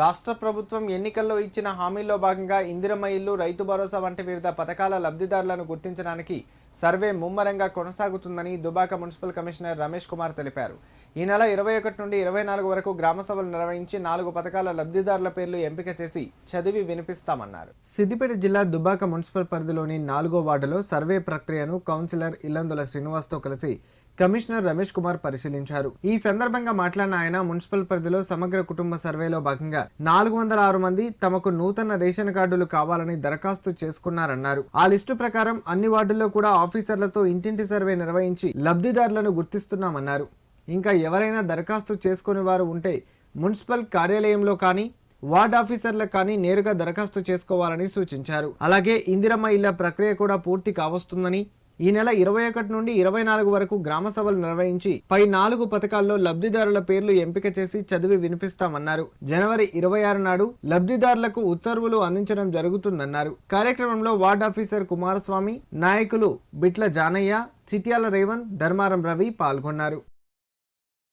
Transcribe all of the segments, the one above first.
రాష్ట్ర ప్రభుత్వం ఎన్నికల్లో ఇచ్చిన హామీల్లో భాగంగా ఇందిరమ్మ ఇల్లు రైతు భరోసా వంటి వివిధ పథకాల లబ్ధిదారులను గుర్తించడానికి సర్వే ముమ్మరంగా కొనసాగుతుందని దుబాక మున్సిపల్ కమిషనర్ రమేష్ కుమార్ తెలిపారు. ఈ నెల ఇరవై ఒకటి నుండి ఇరవై నాలుగు వరకు గ్రామ సభలు నిర్వహించి నాలుగు పథకాల లబ్ధిదారుల పేర్లు ఎంపిక చేసి చదివి వినిపిస్తామన్నారు. సిద్దిపేట జిల్లా దుబాక మున్సిపల్ పరిధిలోని నాలుగో వార్డులో సర్వే ప్రక్రియను కౌన్సిలర్ ఇల్లందుల శ్రీనివాస్తో కలిసి కమిషనర్ రమేష్ కుమార్ పరిశీలించారు. ఈ సందర్భంగా మాట్లాడిన ఆయన మున్సిపల్ పరిధిలో సమగ్ర కుటుంబ సర్వేలో భాగంగా నాలుగు వందల ఆరు మంది తమకు నూతన రేషన్ కార్డులు కావాలని దరఖాస్తు చేసుకున్నారన్నారు. ఆ లిస్టు ప్రకారం అన్ని వార్డుల్లో కూడా ఆఫీసర్లతో ఇంటింటి సర్వే నిర్వహించి లబ్ధిదారులను గుర్తిస్తున్నామన్నారు. ఇంకా ఎవరైనా దరఖాస్తు చేసుకునే వారు ఉంటే మున్సిపల్ కార్యాలయంలో కానీ వార్డ్ ఆఫీసర్లకు కానీ నేరుగా దరఖాస్తు చేసుకోవాలని సూచించారు. అలాగే ఇందిరమ్మ ఇళ్ళ ప్రక్రియ కూడా పూర్తి కావస్తుందని ఈ నెల ఇరవై ఒకటి నుండి ఇరవై నాలుగు వరకు గ్రామ సభలు నిర్వహించి పై నాలుగు పథకాల్లో లబ్ధిదారుల పేర్లు ఎంపిక చేసి చదివి వినిపిస్తామన్నారు. జనవరి ఇరవై ఆరు నాడు లబ్ధిదారులకు ఉత్తర్వులు అందించడం జరుగుతుందన్నారు. కార్యక్రమంలో వార్డ్ ఆఫీసర్ కుమారస్వామి నాయకులు బిట్ల జానయ్య చిట్యాల రేవంత్ ధర్మారం రవి పాల్గొన్నారు.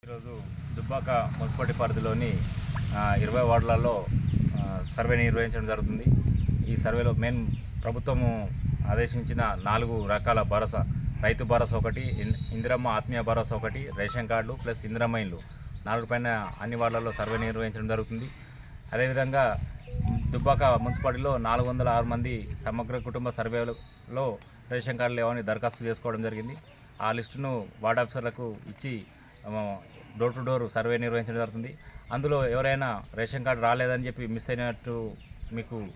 ఈరోజు దుబ్బాక మున్సిపాలిటీ పరిధిలోని ఇరవై వార్డులలో సర్వే నిర్వహించడం జరుగుతుంది. ఈ సర్వేలో మెయిన్ ప్రభుత్వము ఆదేశించిన నాలుగు రకాల భరోసా. రైతు భరోసా ఒకటి ఇన్- ఇందిరమ్మ ఆత్మీయ భరోసా ఒకటి రేషన్ కార్డు ప్లస్ ఇందిరమ్మ నాలుగు పైన అన్ని వార్డులలో సర్వే నిర్వహించడం జరుగుతుంది. అదేవిధంగా దుబ్బాక మున్సిపాలిటీలో నాలుగు వందల ఆరు మంది సమగ్ర కుటుంబ సర్వేలో రేషన్ కార్డులు ఏమని దరఖాస్తు చేసుకోవడం జరిగింది. ఆ లిస్టును వార్డ్ ఆఫీసర్లకు ఇచ్చి డోర్ టు డోర్ సర్వే నిర్వహించడం జరుగుతుంది. అందులో ఎవరైనా రేషన్ కార్డు రాలేదని చెప్పి మిస్ అయినట్టు మీకు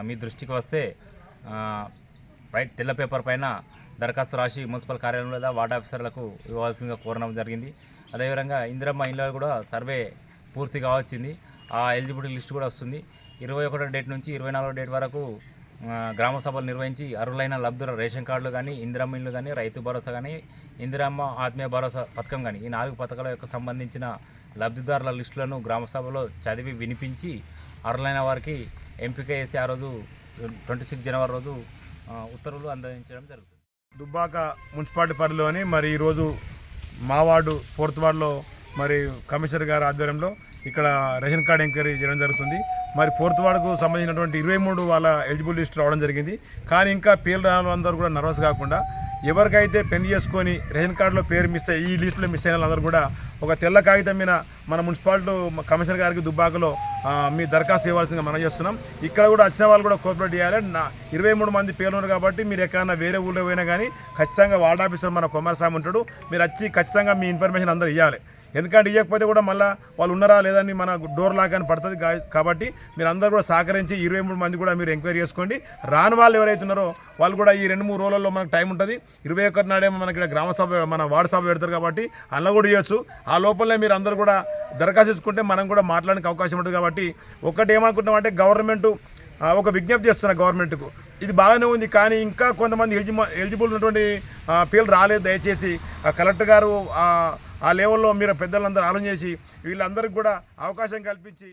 మీ దృష్టికి వస్తే రైట్ తెల్ల పేపర్ పైన దరఖాస్తు రాసి మున్సిపల్ కార్యాలయం లేదా వార్డ్ ఆఫీసర్లకు ఇవ్వాల్సిందిగా కోరడం జరిగింది. అదేవిధంగా ఇందిరమ్మ ఇంట్లో కూడా సర్వే పూర్తిగా వచ్చింది. ఆ ఎలిజిబిలిటీ లిస్ట్ కూడా వస్తుంది. ఇరవై ఒకటో డేట్ నుంచి ఇరవై నాలుగో డేట్ వరకు గ్రామ సభలు నిర్వహించి అర్హులైన లబ్ధుల రేషన్ కార్డులు కానీ ఇందిరమ్మ ఇల్లు కానీ రైతు భరోసా కానీ ఇందిరమ్మ ఆత్మీయ భరోసా పథకం కానీ ఈ నాలుగు పథకాల యొక్క సంబంధించిన లబ్ధిదారుల లిస్టులను గ్రామ సభలో చదివి వినిపించి అర్హులైన వారికి ఎంపిక చేసి ఆ రోజు ట్వంటీ సిక్స్ జనవరి రోజు ఉత్తర్వులు అందించడం జరుగుతుంది. దుబ్బాక మున్సిపాలిటీ పరిధిలోని మరి ఈరోజు మా వార్డు ఫోర్త్ వార్డులో మరి కమిషనర్ గారి ఆధ్వర్యంలో ఇక్కడ రేషన్ కార్డు ఎంక్వైరీ చేయడం జరుగుతుంది. మరి ఫోర్త్ వార్డుకు సంబంధించినటువంటి ఇరవై మూడు వాళ్ళ ఎలిజిబుల్ లిస్ట్ రావడం జరిగింది. కానీ ఇంకా పేర్లు రాని వాళ్ళందరూ కూడా నర్వస్ కాకుండా ఎవరికైతే పెన్ చేసుకొని రేషన్ కార్డులో పేరు మిస్ అయ్యి ఈ లిస్టులో మిస్ అయిన వాళ్ళందరూ కూడా ఒక తెల్ల కాగితం మీద మన మున్సిపాలిటీ కమిషనర్ గారికి దుబ్బాకలో మీ దరఖాస్తు ఇవ్వాల్సిందిగా మనం చేస్తున్నాం. ఇక్కడ కూడా వచ్చిన వాళ్ళు కూడా కోఆపరేట్ చేయాలి. నా ఇరవై మూడు మంది పేర్లు కాబట్టి మీరు ఎక్కడైనా వేరే ఊళ్ళో పోయినా కానీ ఖచ్చితంగా వార్డ్ ఆఫీసర్ మన కుమారస్వామి ఉంటాడు. మీరు వచ్చి ఖచ్చితంగా మీ ఇన్ఫర్మేషన్ అందరూ ఇవ్వాలి ఎందుకంటే ఇవ్వకపోతే కూడా మళ్ళీ వాళ్ళు ఉన్నారా లేదని మన డోర్ లాక్ అని పడుతుంది కాబట్టి మీరు అందరూ కూడా సహకరించి ఇరవై మూడు మంది కూడా మీరు ఎంక్వైరీ చేసుకోండి. రాని వాళ్ళు ఎవరైతే ఉన్నారో వాళ్ళు కూడా ఈ రెండు మూడు రోజులలో మనకు టైం ఉంటుంది. ఇరవై ఒకటి నాడేమో మనకి ఇక్కడ గ్రామ సభ మన వార్డు సభ పెడతారు కాబట్టి అలా కూడా ఇవ్వచ్చు ఆ లోపలనే మీరు అందరూ కూడా దరఖాస్తు చేసుకుంటే మనం కూడా మాట్లాడడానికి అవకాశం ఉంటుంది కాబట్టి ఒకటి ఏమనుకుంటున్నామంటే గవర్నమెంట్ ఒక విజ్ఞప్తి చేస్తున్నా గవర్నమెంట్కు. ఇది బాగానే ఉంది కానీ ఇంకా కొంతమంది ఎలిజిబుల్ ఎలిజిబుల్ ఉన్నటువంటి ఆ, పేర్లు రాలేదు దయచేసి. ఆ కలెక్టర్ గారు ఆ లెవెల్లో మీరు పెద్దలందరూ ఆలోచన చేసి వీళ్ళందరికీ కూడా అవకాశం కల్పించి